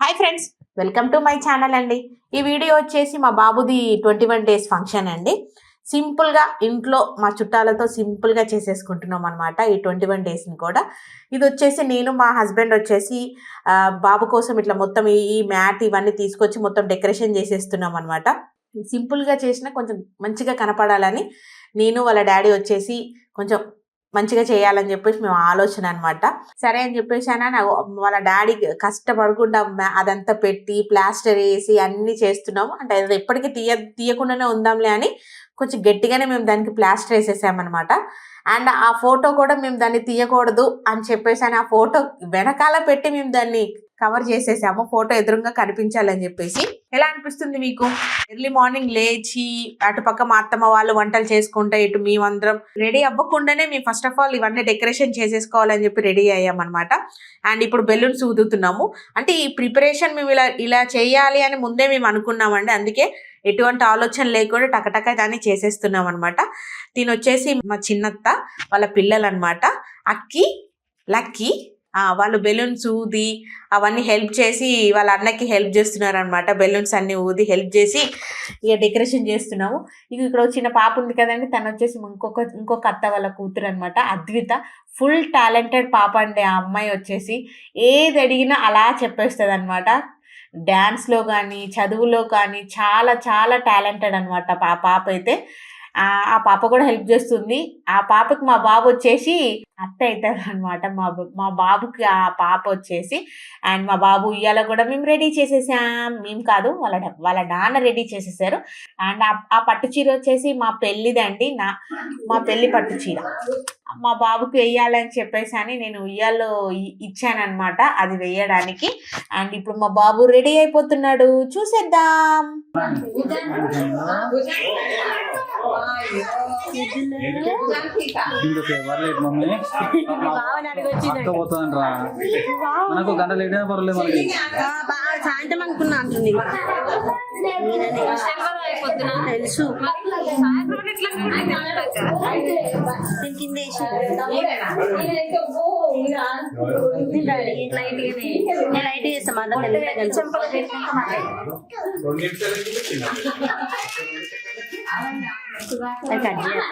Hi friends welcome to my channel అండి. ఈ video వచ్చేసి మా బాబుది ట్వంటీ వన్ డేస్ ఫంక్షన్ అండి సింపుల్గా ఇంట్లో మా చుట్టాలతో సింపుల్గా చేసేసుకుంటున్నాం అనమాట ఈ ట్వంటీ వన్ డేస్ని కూడా. ఇది వచ్చేసి నేను మా హస్బెండ్ వచ్చేసి బాబు కోసం ఇట్లా మొత్తం ఈ ఈ మ్యాట్ ఇవన్నీ తీసుకొచ్చి మొత్తం డెకరేషన్ చేసేస్తున్నాం అనమాట సింపుల్గా చేసిన కొంచెం మంచిగా కనపడాలని నేను వాళ్ళ డాడీ వచ్చేసి కొంచెం మంచిగా చేయాలని చెప్పేసి మేము ఆలోచన అనమాట సరే అని చెప్పేసి అయినా వాళ్ళ డాడీ కష్టపడకుండా అదంతా పెట్టి ప్లాస్టర్ వేసి అన్ని చేస్తున్నాము. అంటే అది ఎప్పటికీ తీయ తీయకుండానే ఉందాంలే అని కొంచెం గట్టిగానే మేము దానికి ప్లాస్టర్ వేసేసామన్నమాట. అండ్ ఆ ఫోటో కూడా మేము దాన్ని తీయకూడదు అని చెప్పేసి అని ఆ ఫోటో వెనకాల పెట్టి మేము దాన్ని కవర్ చేసేసాము ఫోటో ఎదురుగా కనిపించాలని చెప్పేసి. ఎలా అనిపిస్తుంది మీకు? ఎర్లీ మార్నింగ్ లేచి అటుపక్క మా అత్తమ్మ వాళ్ళు వంటలు చేసుకుంటే ఇటు మేమందరం రెడీ అవ్వకుండానే మేము ఫస్ట్ ఆఫ్ ఆల్ ఇవన్నీ డెకరేషన్ చేసేసుకోవాలని చెప్పి రెడీ అయ్యామన్నమాట. అండ్ ఇప్పుడు బెలూన్స్ ఊదుతున్నాము. అంటే ఈ ప్రిపరేషన్ మేము ఇలా ఇలా చేయాలి అని ముందే మేము అనుకున్నామండి. అందుకే ఎటువంటి ఆలోచన లేకుండా టకటక దాన్ని చేసేస్తున్నాం అనమాట దీని వచ్చేసి మా చిన్నత్త వాళ్ళ పిల్లలు అనమాట అక్కి లక్కీ వాళ్ళు బెలూన్స్ ఊది అవన్నీ హెల్ప్ చేసి వాళ్ళ అన్నకి హెల్ప్ చేస్తున్నారు అనమాట బెలూన్స్ అన్నీ ఊది హెల్ప్ చేసి ఇక డెకరేషన్ చేస్తున్నాము. ఇక ఇక్కడ చిన్న పాప ఉంది కదండి తను వచ్చేసి ఇంకొక ఇంకొక అత్త వాళ్ళ కూతురు అనమాట అద్విత ఫుల్ టాలెంటెడ్ పాప అండి ఆ అమ్మాయి వచ్చేసి. ఏది అడిగినా అలా చెప్పేస్తుంది అనమాట డ్యాన్స్లో కానీ చదువులో కానీ చాలా చాలా టాలెంటెడ్ అనమాట ఆ పాప అయితే. ఆ పాప కూడా హెల్ప్ చేస్తుంది. ఆ పాపకి మా బాబు వచ్చేసి అత్త అవుతారు అనమాట మా మా బాబుకి ఆ పాప వచ్చేసి అండ్ మా బాబు ఇవాళ కూడా మేము రెడీ చేసేసాం. మేము కాదు వాళ్ళ వాళ్ళ నాన్న రెడీ చేసేసారు. అండ్ ఆ- పట్టు చీర వచ్చేసి మా పెళ్ళిదండి. నా మా పెళ్ళి పట్టు చీర. మా బాబుకి వెయ్యాలని చెప్పేసి అని నేను ఉయ్యాల్లో ఇచ్చానమాట అది వేయడానికి అండ్ ఇప్పుడు మా బాబు రెడీ అయిపోతున్నాడు. చూసేద్దాం. పర్లేదు మమ్మీ అక్క పోతుందంటరా మనకు గంట లేట్ అయినా పర్లేదు మనకి సాయంత్రం అనుకున్నా అంటుంది తెలుసు దీని కింద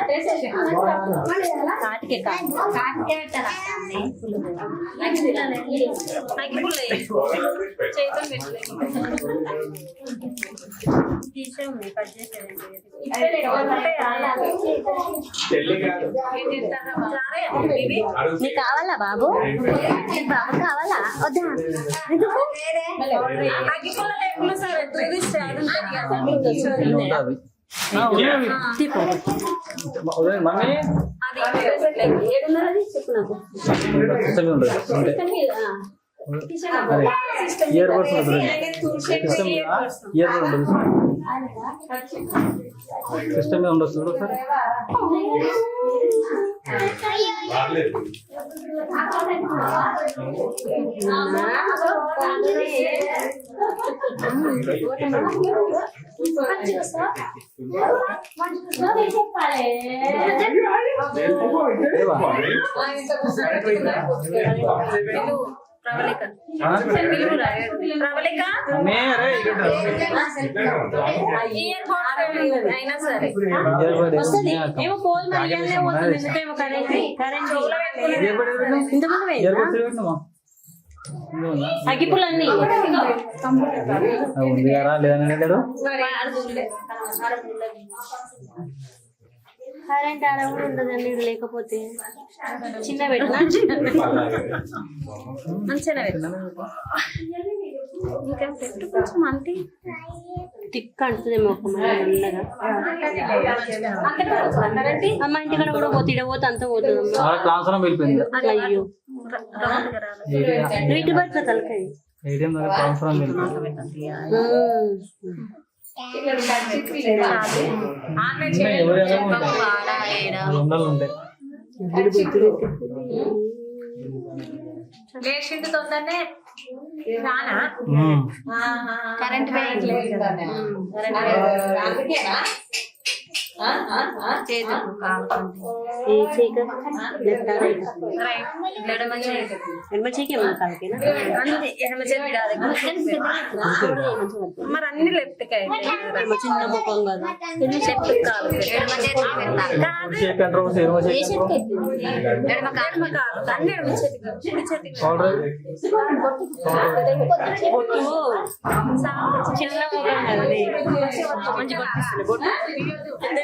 వేసి నీకు కావాలా బాబు బాబు కావాలా వద్దా ఎందుకు? మమ్మీ. ఇయర్ బడ్స్ ఉంటుంది సిస్టమ్ ఇయర్ బడ్ ఉంటుంది సిస్టమ్ ఉండొచ్చు చూడు సార్ అయినా సరే వస్తుంది ఏమో పోల్ ఎందుకేమో కరెంట్ కరెంట్ ఇంతకుముందు అగ్గిపుల్లన్నీ ఉంది కదా లేదని లేడు కరెంట్ ఆడ కూడా ఉండదండి ఇది లేకపోతే చిన్న పెట్టినా? మంచిగా ఇంకా పెట్టు కొంచెం అంటే. టిక్ అంటుందేమో ఒక అమ్మ ఇంటికాడ కూడా పోతే ఇడ పోతే అంత పోతుంది అయ్యో. నువ్వు ఇటు తలకాయ? లేచిండు తొందరనే. రానా. కరెంట్ వేయట్లేదు. కాలుతుంది లెఫ్ట్ ఎడమ ఎడమ కాలకేనా అంతే ఎడమ చేతి కాదు మరి అన్ని లెఫ్ట్ చిన్న ముఖం కాదు లెఫ్ట్ కాలు ఎడమ చేతి ఎడమ కాలు అన్ని ఎడమ కుడి చిన్న ముఖం కదా మంచి బొట్టు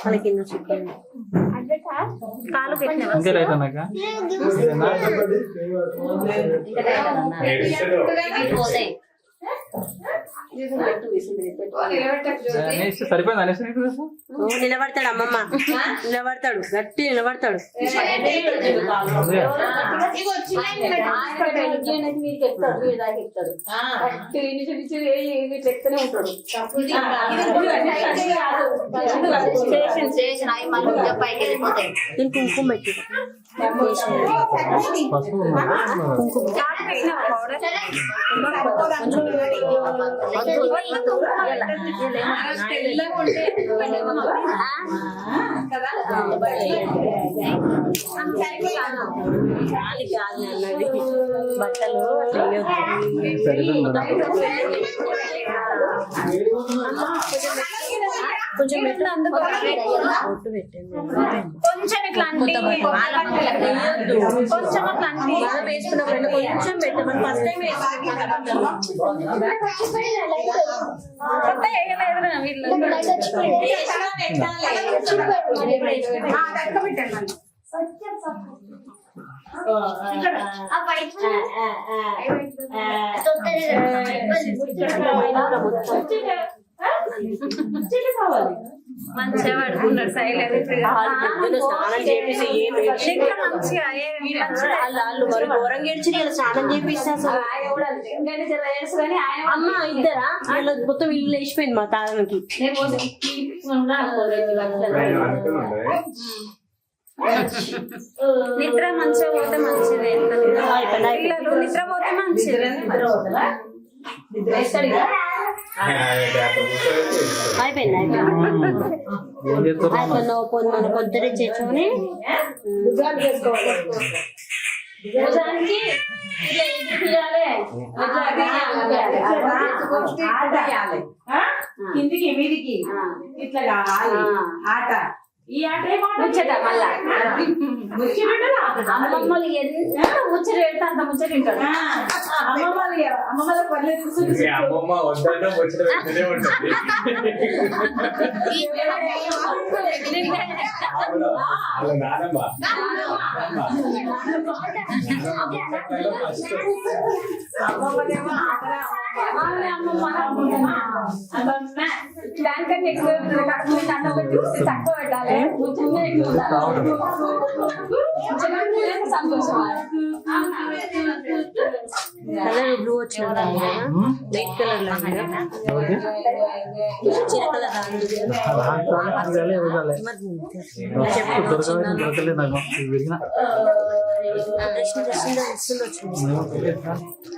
వాళ్ళ కింద చిక్కింది కాలు పెట్టిన? సరిపోయింది అనేసి నిలబడతాడు అమ్మమ్మ నిలబడతాడు గట్టి నిలబడతాడు కుంకుమ పెట్టి బట్టలు కొంచెం పెట్టు అందుకో పెట్టండి కొంచెం ఇట్లా కొంచెం అట్లా వేసుకున్నప్పుడు కొంచెం పెట్టమని ఫస్ట్ టైం వీళ్ళు మంచిగా పడుకున్నాడు. సైలెంట్ అమ్మ ఇద్దరా? మొత్తం ఇల్లు లేచిపోయింది మా తాతకి. నిద్ర మంచిగా పోతే మంచిది. నిద్ర పోతే మంచిది. అయిపోయింది అయిపోయింది అయిపోయింది ఓ పొద్దు మన పొద్దునే చేసుకొని కిందికి మీదికి. ఇట్లా కావాలి ఆట. ముచ్చట మళ్ళా. అమ్మమ్మలు ఎంత ముచ్చట పెడితే అంత ముచ్చట అమ్మమ్మ మీ అమ్మమ్మ. దానికంటే ఎక్కువ తక్కువ పెట్టాలి. సంతోషం కలర్ బ్లూ వచ్చిన లైట్ కలర్ దొరకలేదు నాకు. వచ్చింది.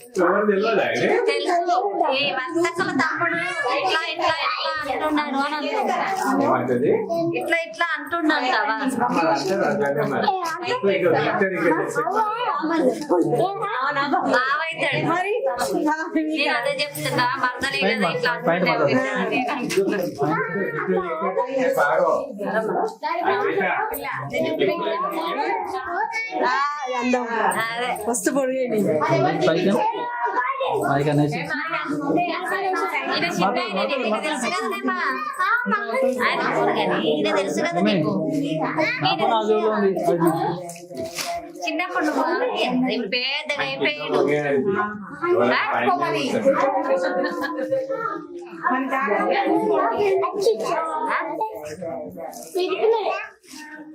వర్తకుల తమ్ముడు ఇట్లా ఇట్లా ఇట్లా అంటున్నాడు అని అంటున్నాడు ఏమంటది? ఇట్లా ఇట్లా అంటున్నాడు మరి నేను అదే చెప్తున్నా మర్దలి కదా ఇట్లా పాగో. అదే. మస్తు పొడిగేయండి. పైకి అనేసి. చిన్నప్పుడు నువ్వు పెద్దగా అయిపోయాడు. ఎవరు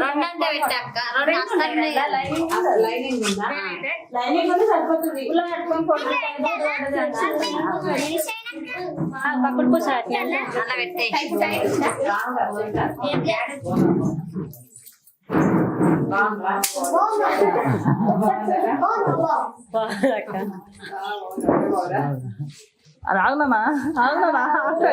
రెండంటే పెట్టాక రెండు పక్కన కూర్చోట్లే అలా పెట్టే అది ఆగునా ఆగునా మమ్మీ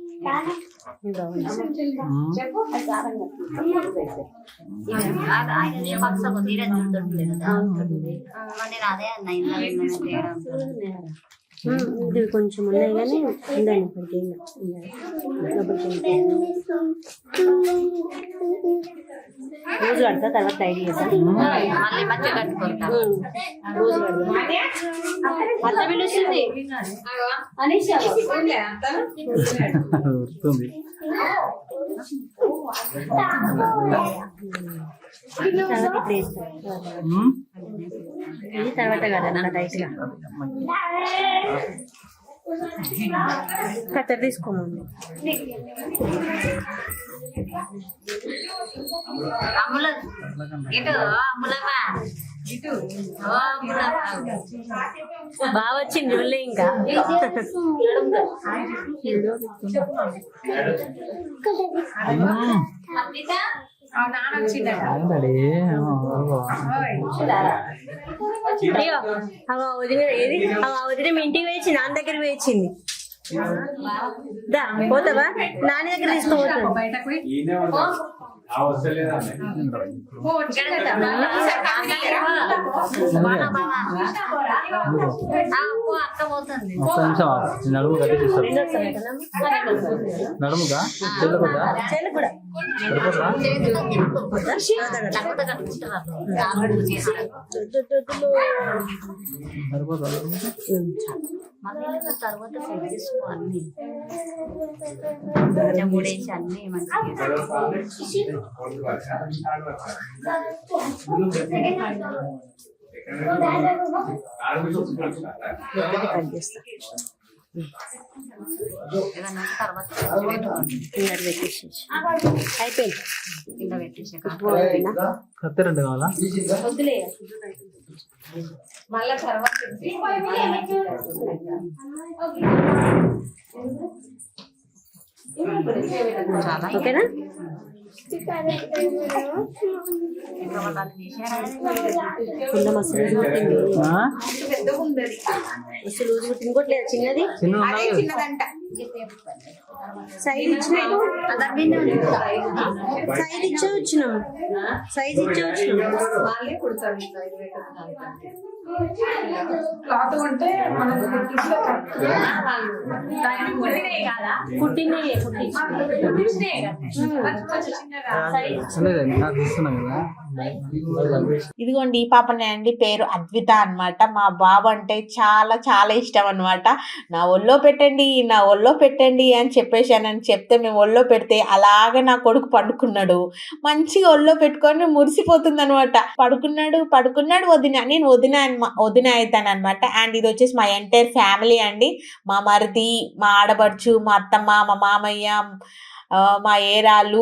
అదే అన్న ఇది కొంచెం ఉన్నాయి కానీ ఉందండి ఇప్పటికి రోజు కడతా తర్వాత ఐడి చేస్తాను రోజు అత్త పిలుస్తుంది. తర్వాత. ఇది తర్వాత కదా నా టైట్గా. కత్తెర తీసుకోమండి అమ్ముల ఇటు అమ్ములమ్మా ఇటు ఓ అమ్ములమ్మా బాగా వచ్చింది ఇంకా వదిన ఏది వదిన ఇంటికి వేయించింది నాన్న దగ్గర వేయించింది దా పోతావా? నాన్న దగ్గర. నేను నడుము నడుముగా? చెల్లకుదా చెల్లి కూడా సరిపోతుందా లేకపోతే కట్టుకుంటారు సరిపోతుందా మళ్ళీ తర్వాత సెట్ చేసుకో అన్ని కొంచెం మూడేసి అన్ని మంచిగా కట్ చేస్తా కత్తిరండి కావాలా మళ్ళా తర్వాత ఓకేనా? లూజ్ కుట్టింది ఇంకోట్లేదు చిన్నది చిన్న? చిన్నదంట సైజ్ సైజ్ ఇచ్చే వచ్చినాం సైజ్ ఇచ్చే వచ్చినాం క్లాత్ ఉంటే మనకు కుట్టిస్తే కుట్టింది కదా. అసలే నాకు ఇస్తున్నాం కదా. ఇదిగోండి ఈ పాపనే అండి పేరు అద్విత అన్నమాట. మా బాబు అంటే చాలా చాలా ఇష్టం అన్నమాట. నా ఒళ్ళో పెట్టండి నా ఒళ్ళో పెట్టండి అని చెప్పేశానని చెప్తే మేము ఒళ్ళో పెడితే అలాగే నా కొడుకు పడుకున్నాడు. మంచిగా ఒళ్ళో పెట్టుకొని మురిసిపోతుంది అనమాట పడుకున్నాడు పడుకున్నాడు వదిన. నేను వదిన వదిన అవుతాను అనమాట అండ్ ఇది వచ్చేసి మా ఎంటైర్ ఫ్యామిలీ అండి. మా మరిది మా ఆడపడుచు మా అత్తమ్మ మా మామయ్య మా ఏరాలు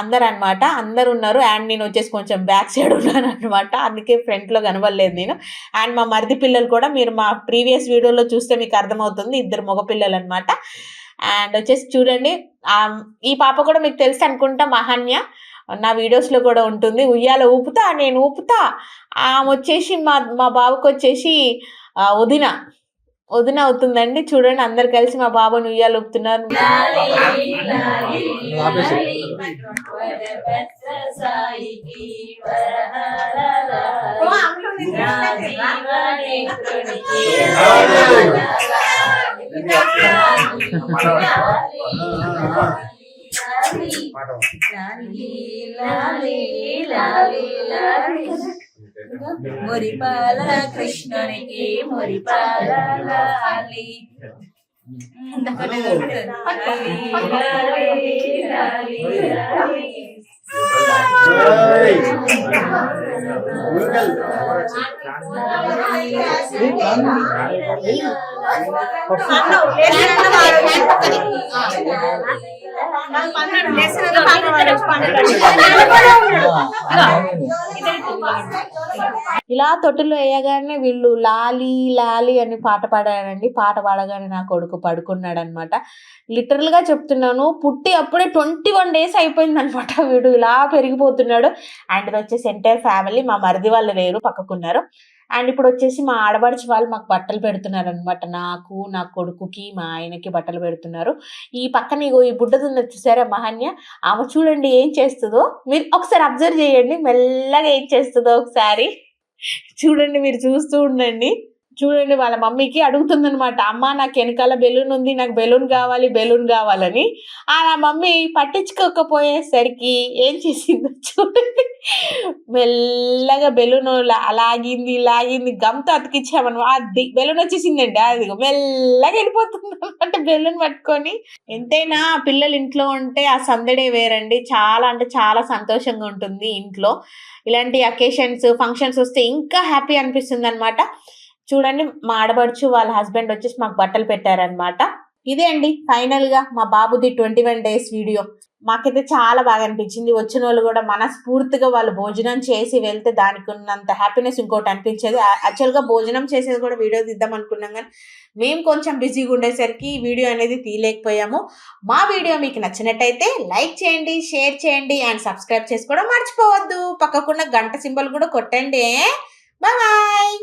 అందరు అనమాట అందరు ఉన్నారు అండ్ నేను వచ్చేసి కొంచెం బ్యాక్ సైడ్ ఉన్నాను అనమాట అందుకే ఫ్రంట్లో కనబడలేదు నేను. అండ్ మా మరిది పిల్లలు కూడా మీరు మా ప్రీవియస్ వీడియోలో చూస్తే మీకు అర్థమవుతుంది. ఇద్దరు మగపిల్లలు అనమాట అండ్ వచ్చేసి చూడండి ఈ పాప కూడా మీకు తెలుసు అనుకుంటా మహన్య. నా వీడియోస్లో కూడా ఉంటుంది. ఉయ్యాల ఊపుతా నేను ఊపుతా. ఆమె వచ్చేసి మా మా బాబుకి వచ్చేసి వదిన. వదిన అవుతుందండి. చూడండి అందరు కలిసి మా బాబుని ఉయ్యాలు ఊపుతున్నారు మురిపాల కృష్ణునికి మురిపాల లాలి. ఇలా తొట్టులో వేయగానే వీళ్ళు లాలి లాలి అని పాట పాడారండి. పాట పాడగానే నా కొడుకు పడుకున్నాడు అనమాట లిటరల్గా చెప్తున్నాను పుట్టి అప్పుడే ట్వంటీ వన్ డేస్ అయిపోయింది అనమాట వీడు. ఇలా పెరిగిపోతున్నాడు. అండ్ ఇది వచ్చేసి ఎంటైర్ ఫ్యామిలీ మా మరిది వాళ్ళు లేరు పక్కకున్నారు. అండ్ ఇప్పుడు వచ్చేసి మా ఆడబడిచి వాళ్ళు మాకు బట్టలు పెడుతున్నారు అనమాట నాకు నా కొడుకుకి మా ఆయనకి బట్టలు పెడుతున్నారు. ఈ పక్కన ఇగో ఈ బుడ్డది ఉన్నది చూసారా మహన్య? ఆమె చూడండి ఏం చేస్తుందో. మీరు ఒకసారి అబ్జర్వ్ చేయండి. మెల్లగా ఏం చేస్తుందో ఒకసారి. చూడండి మీరు చూస్తూ ఉండండి. చూడండి వాళ్ళ మమ్మీకి అడుగుతుందనమాట అమ్మ నాకు వెనకాల బెలూన్ ఉంది నాకు బెలూన్ కావాలి బెలూన్ కావాలని. ఆ నా మమ్మీ పట్టించుకోకపోయేసరికి ఏం చేసిందో చూడండి. మెల్లగా బెలూన్ లాగింది లాగింది గమ్తో అతికిచ్చామనమాట అది బెలూన్ వచ్చేసిందండి అది మెల్లగా వెళ్ళిపోతుంది అంటే బెలూన్ పట్టుకొని. ఎంతైనా పిల్లలు ఇంట్లో ఉంటే ఆ సందడే వేరండి. చాలా అంటే చాలా సంతోషంగా ఉంటుంది ఇంట్లో. ఇలాంటి అకేషన్స్ ఫంక్షన్స్ వస్తే ఇంకా హ్యాపీ అనిపిస్తుంది అనమాట చూడండి మా ఆడబడుచు వాళ్ళ హస్బెండ్ వచ్చేసి మాకు బట్టలు పెట్టారనమాట ఇదే అండి ఫైనల్గా మా బాబుది ట్వంటీ వన్ డేస్ వీడియో మాకైతే చాలా బాగా అనిపించింది. వచ్చిన వాళ్ళు కూడా మనస్ఫూర్తిగా వాళ్ళు భోజనం చేసి వెళ్తే దానికి ఉన్నంత హ్యాపీనెస్ ఇంకోటి అనిపించేది. యాక్చువల్గా భోజనం చేసేది కూడా వీడియో తీద్దాం అనుకున్నాం కానీ మేము కొంచెం బిజీగా ఉండేసరికి వీడియో అనేది తీయలేకపోయాము. మా వీడియో మీకు నచ్చినట్టయితే లైక్ చేయండి షేర్ చేయండి అండ్ సబ్స్క్రైబ్ చేసుకోవడం మర్చిపోవద్దు. పక్కకున్న గంట సింబల్ కూడా కొట్టండి. బాయ్